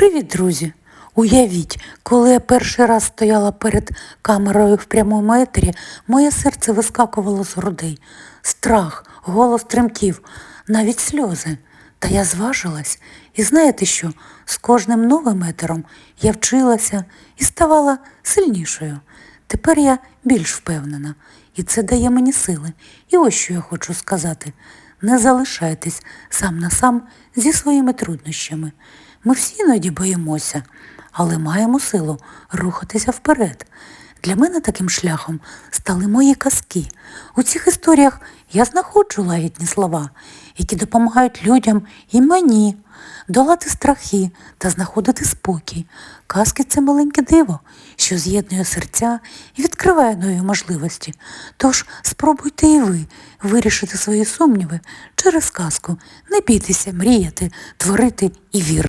Привіт, друзі! Уявіть, коли я перший раз стояла перед камерою в прямому етері, моє серце вискакувало з грудей. Страх, голос тремтів, навіть сльози. Та я зважилась. І знаєте що? З кожним новим етером я вчилася і ставала сильнішою. Тепер я більш впевнена, і це дає мені сили. І ось що я хочу сказати. Не залишайтесь сам на сам зі своїми труднощами. Ми всі іноді боїмося, але маємо силу рухатися вперед. Для мене таким шляхом стали мої казки. У цих історіях я знаходжу лагідні слова, які допомагають людям і мені долати страхи та знаходити спокій. Казки це маленьке диво, що з'єднує серця і відкриває нові можливості. Тож спробуйте і ви вирішити свої сумніви через казку. Не бійтеся мріяти, творити і вірити.